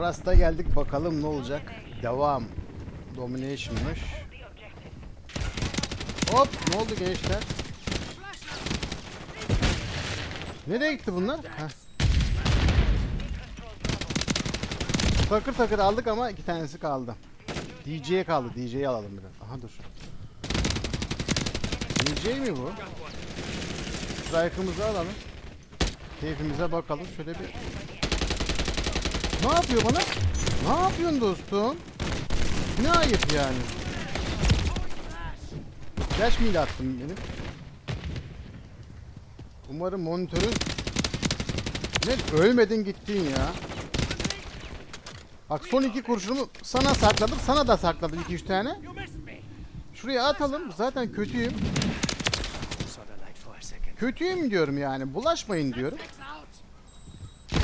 Rasta geldik bakalım ne olacak. Devam. Domination'mış. Hop ne oldu gençler? Nereye gitti bunlar? Heh. Takır takır aldık ama iki tanesi kaldı. DJ'ye kaldı. DJ'yi alalım biraz. Aha dur. DJ mi bu? Strike'ımızı alalım. Keyfimize bakalım. Şöyle bir... Ne yapıyor bana? Ne yapıyorsun dostum? Ne ayıp yani. Flash mıydı attım benim? Umarım monitörün... Ne ölmedin gittin ya. Bak son iki kurşunumu sana sakladım. Sana da sakladım iki üç tane. Şuraya atalım. Zaten kötüyüm. Kötüyüm diyorum yani. Bulaşmayın diyorum.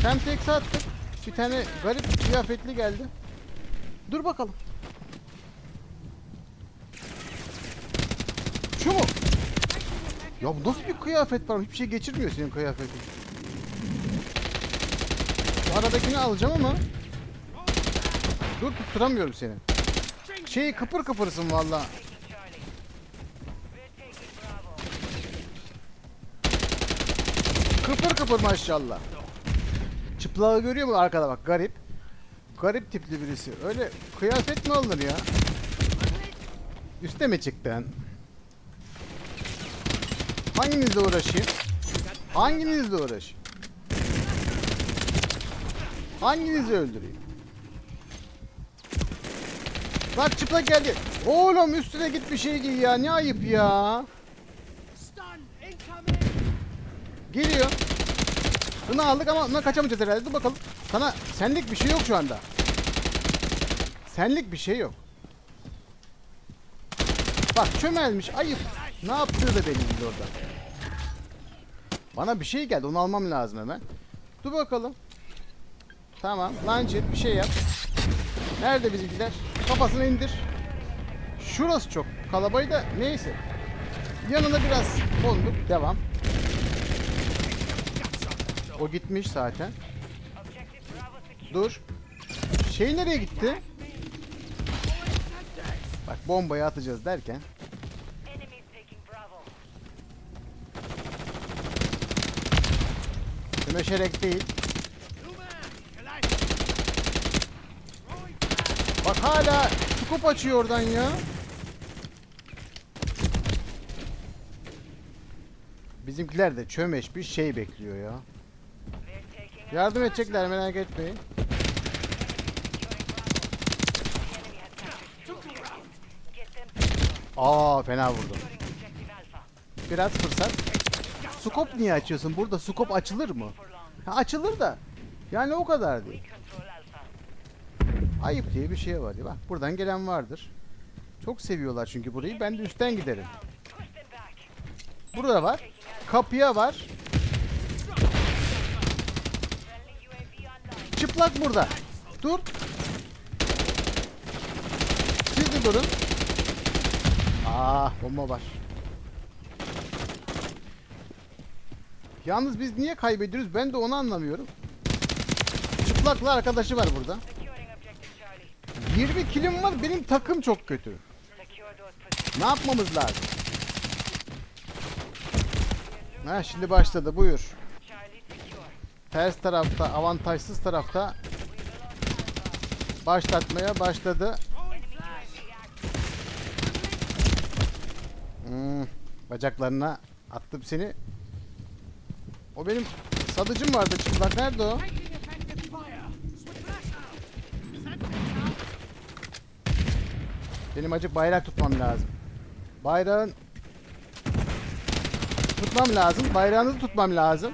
Hem tek attık. Bir tane garip kıyafetli geldi. Dur bakalım. Şu mu? Ya bu nasıl bir kıyafet var? Hiçbir şey geçirmiyor senin kıyafetin. Şu aradakini alacağım ama. Dur tutturamıyorum seni. Şey kıpır kıpırsın valla. Kıpır kıpır maşallah. Çıplağı görüyor musun arkada bak garip. Garip tipli birisi. Öyle kıyafet mi alınır ya? Üste mi çıktın? Hanginizle uğraşayım? Hanginizle uğraşayım? Hanginizi öldüreyim? Bak çıplak geldi. Oğlum üstüne git bir şey giy ya. Ne ayıp ya. Geliyor. Bunu aldık ama buna kaçamayacağız herhalde. Dur bakalım. Sana senlik bir şey yok şu anda. Senlik bir şey yok. Bak çömelmiş ayıp. Ne yaptığı da belli orada. Bana bir şey geldi onu almam lazım hemen. Dur bakalım. Tamam. Lancet bir şey yap. Nerede bizimkiler? Kafasını indir. Şurası çok kalabayı da neyse. Yanına biraz konduk. Devam. O gitmiş zaten. Dur. Şey nereye gitti? Bak bombayı atacağız derken. Meşerek değil. Bak hala scoop açıyor oradan ya. Bizimkiler de çömeş bir şey bekliyor ya. Yardım edecekler merak etmeyin. Aa fena vurdum. Biraz fırsat. Skop niye açıyorsun? Burada skop açılır mı? Ha, açılır da. Yani o kadar değil. Ayıp diye bir şey var. ya. Bak buradan gelen vardır. Çok seviyorlar çünkü burayı. Ben de üstten giderim. Burada var. Kapıya var. Çıplak burada. Dur. Siz de durun. Ah bomba var. Yalnız biz niye kaybediyoruz ben de onu anlamıyorum. Çıplaklı arkadaşı var burada. 20 kilim var benim takım çok kötü. Ne yapmamız lazım? Ha şimdi başladı buyur. Ters tarafta avantajsız tarafta başlatmaya başladı. Hmm, bacaklarına attım seni. O benim sadıcım vardı çıplak. Nerede o? Benim acık bayrak tutmam lazım. Bayrağın tutmam lazım. Bayrağınızı tutmam lazım.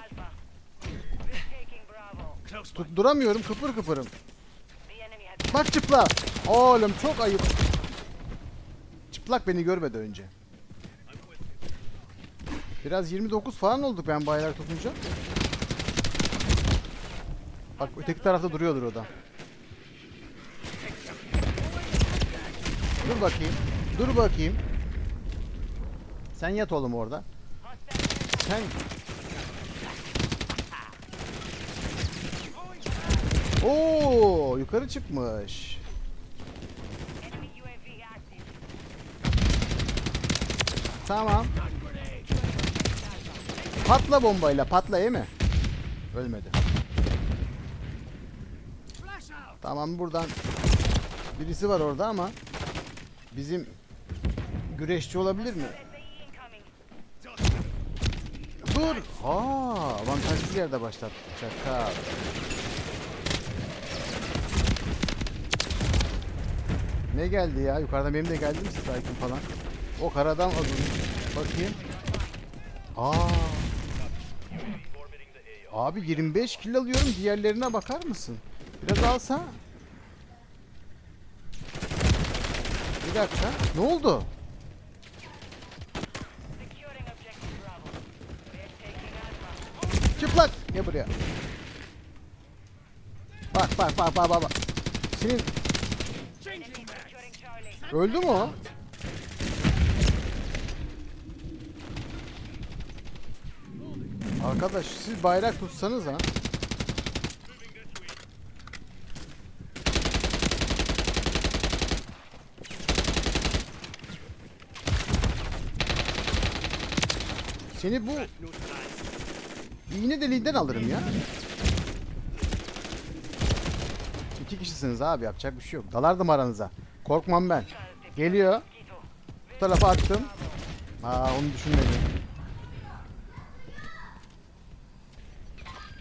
Tutturamıyorum. Kıpır kıpırım. Bak çıplak. Oğlum çok ayıp. Çıplak beni görmedi önce. Biraz 29 falan olduk ben bayrak tutunca. Bak öteki tarafta duruyordur o da. Dur bakayım. Dur bakayım. Sen yat oğlum orada. Sen... Oo, yukarı çıkmış. Tamam. Patla bombayla patla iyi mi? Ölmedi. Tamam buradan birisi var orada ama bizim güreşçi olabilir mi? Dur. Aa, avantajsız yerde başlattı. Çakal. Ne geldi ya? Yukarıdan benim de geldi mi Strike'ım falan? O karadan alın. Bakayım. Aa. Abi 25 kill alıyorum. Diğerlerine bakar mısın? Biraz alsa. Bir dakika. Ne oldu? Çıplak. Gel buraya. Bak bak bak bak bak. Senin. Öldü mü o? Arkadaş siz bayrak tutsanız ha. Seni bu iğne deliğinden alırım ya. İki kişisiniz abi yapacak bir şey yok. Dalardım aranıza. Korkmam ben. Geliyor. Bu tarafa attım. Aa onu düşünmedim.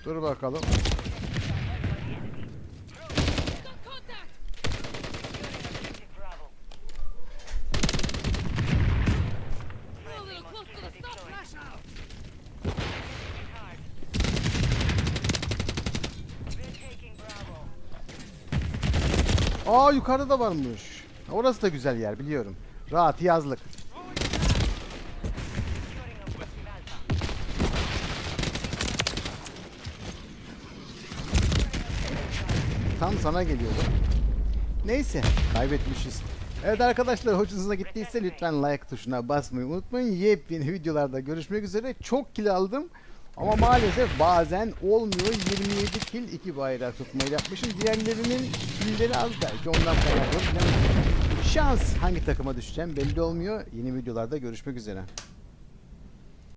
Dur bakalım. Aa yukarıda da varmış. Orası da güzel yer biliyorum. Rahat yazlık. Tam sana geliyordu. Neyse kaybetmişiz. Evet arkadaşlar hoşunuza gittiyse lütfen like tuşuna basmayı unutmayın. Yepyeni videolarda görüşmek üzere. Çok kill aldım. Ama maalesef bazen olmuyor. 27 kill 2 bayrak tutmayı yapmışım. Diğerlerinin killleri az belki ondan kaynaklı. Şans hangi takıma düşeceğim belli olmuyor. Yeni videolarda görüşmek üzere.